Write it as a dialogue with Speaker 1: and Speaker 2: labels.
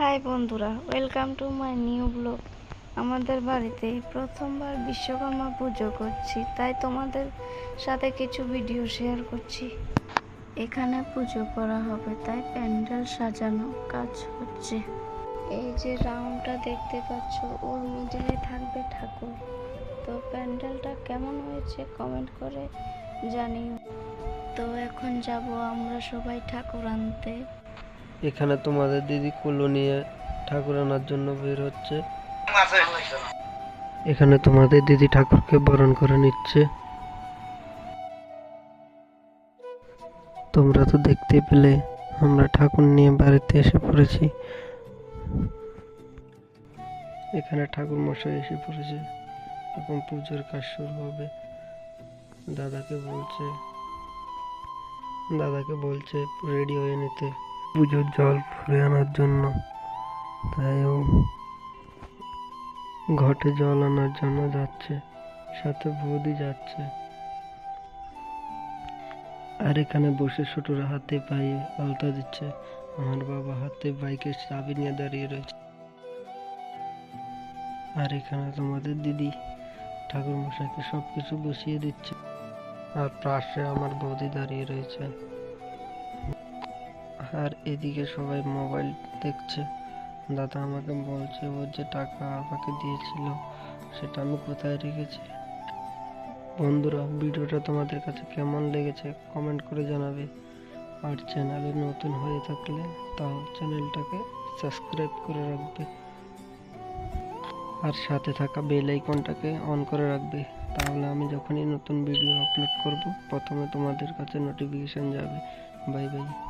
Speaker 1: High বন্ধুরা, welcome to my new blog. আমাদের বাড়িতে প্রথমবার বিশ্বকর্মা পুজো করছি, তাই তোমাদের সাথে কিছু ভিডিও শেয়ার করছি। এখানে পুজো করা হবে, তাই প্যান্ডেল সাজানো কাজ হচ্ছে। এই যে রাউন্ডটা দেখতে পাচ্ছ, ওর মিডিলে থাকবে ঠাকুর। তো প্যান্ডেলটা কেমন হয়েছে কমেন্ট করে জানিও। তো এখন যাব আমরা সবাই ঠাকুর আনতে।
Speaker 2: এখানে তোমাদের দিদি কুলো নিয়ে ঠাকুর আনার জন্য বের হচ্ছে। এখানে তোমাদের দিদি ঠাকুরকে বরণ করে নিচ্ছে। তোমরা তো দেখতে পেলে, আমরা ঠাকুর নিয়ে বাড়িতে এসে পড়েছি। এখানে ঠাকুর মশাই এসে পড়েছে, এখন পুজোর কাজ শুরু হবে। দাদাকে বলছে দাদাকে বলছে, রেডি হয়ে নিতে। পুজোর জল ভরে আনার জন্য। তাই ও ঘটে জল আনার জন্য যাচ্ছে, সাথে বৌদি যাচ্ছে। আর এখানে বসে ছোটরা হাতে পায়ে আলতা দিচ্ছে। আমার বাবা হাতে বাইকের চাবি নিয়ে দাঁড়িয়ে রয়েছে। আর এখানে তোমাদের দিদি ঠাকুর মশাইকে সব কিছু বসিয়ে দিচ্ছে। আর পাশে আমার বৌদি দাঁড়িয়ে রয়েছে। আর এদিকে সবাই মোবাইল দেখছে। দাদা আমাকে বলছে, ও যে টাকা আমাকে দিয়েছিল, সেটা আমি কোথায় রেখেছি? বন্ধুরা, ভিডিওটা তোমাদের কাছে কেমন লেগেছে কমেন্ট করে জানাবে। আর চ্যানেলে নতুন হয়ে থাকলে তাও চ্যানেলটাকে সাবস্ক্রাইব করে রাখবে। আর সাথে থাকা বেল আইকনটাকে অন করে রাখবে। তাহলে আমি যখনই নতুন ভিডিও আপলোড করব, প্রথমে তোমাদের কাছে নোটিফিকেশান যাবে। Bye bye.